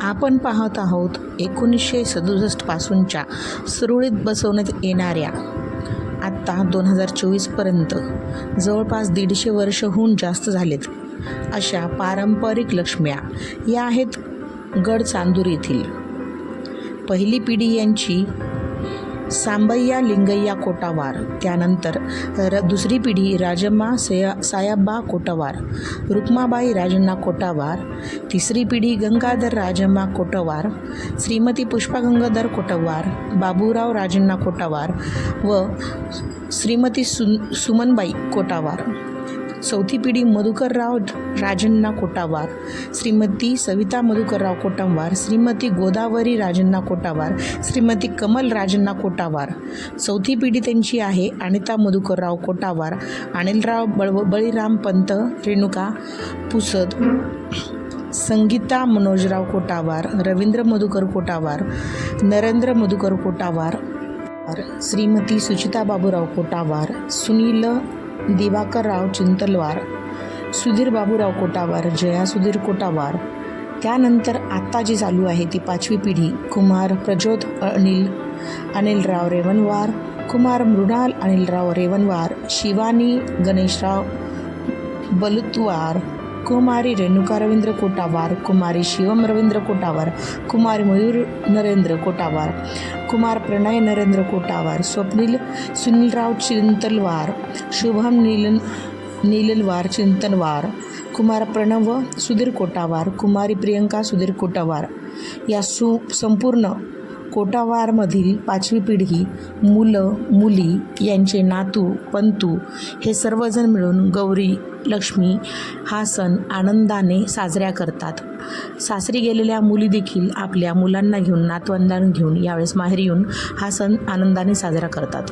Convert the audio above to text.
आपण पाहत आहोत एकोणीसशे सदुसष्टपासूनच्या सुरळीत बसवण्यात येणाऱ्या आत्ता दोन हजार चोवीसपर्यंत जवळपास दीडशे वर्षहून जास्त झालेत अशा पारंपरिक लक्ष्म्या या आहेत गड चांदूर येथील. पहिली पिढी यांची सांबय्या लिंगय्या कोटावार त्यानंतर र दुसरी पिढी राजम्मा सया सायाब्बा कोटवार रुक्माबाई राजन्ना कोटावार तिसरी पिढी गंगाधर राजम्मा कोटवार श्रीमती पुष्पा गंगाधर कोटवार बाबूराव राजन्ना कोटावार व श्रीमती सु सुमनबाई कोटावार. चौथी पिढी मधुकरराव राजन्ना कोटावार श्रीमती सविता मधुकरराव कोटमवार श्रीमती गोदावरी राजन्ना कोटावार श्रीमती कमल राजन्ना कोटावार. चौथी पिढी त्यांची आहे अनिता मधुकरराव कोटावार अनिलराव बळव बळीराम पंत रेणुका पुसद संगीता मनोजराव कोटावार रवींद्र मधुकर कोटावार नरेंद्र मधुकर कोटावार श्रीमती सुचिता बाबूराव कोटावार सुनील दिवाकरराव चिंतलवार सुधीर बाबूराव कोटावार जया सुधीर कोटावार. त्यानंतर आत्ता जी चालू आहे ती पाचवी पिढी कुमार प्रज्योत अनिल अनिलराव रेवनवार कुमार मृणाल अनिलराव रेवनवार शिवानी गणेशराव बलुतवार कुमारी रेणुका रवींद्र कोटावार कुमारी शिवम रवींद्र कोटावार कुमार मयूर नरेंद्र कोटावार कुमार प्रणय नरेंद्र कोटावार स्वप्नील सुनीलराव चिंतलवार शुभम नीलन नीललवार चिंतनवार कुमार प्रणव सुधीर कोटावार कुमारी प्रियंका सुधीर कोटावार या सु संपूर्ण कोटावारमधील पाचवी पिढी मुलं मुली यांचे नातू पंतू हे सर्वजण मिळून गौरी लक्ष्मी हा सण आनंदाने साजऱ्या करतात. सासरी गेलेल्या मुली देखील आपल्या मुलांना घेऊन नातवंदांना घेऊन यावेळेस माहेर येऊन हा सण आनंदाने साजरा करतात.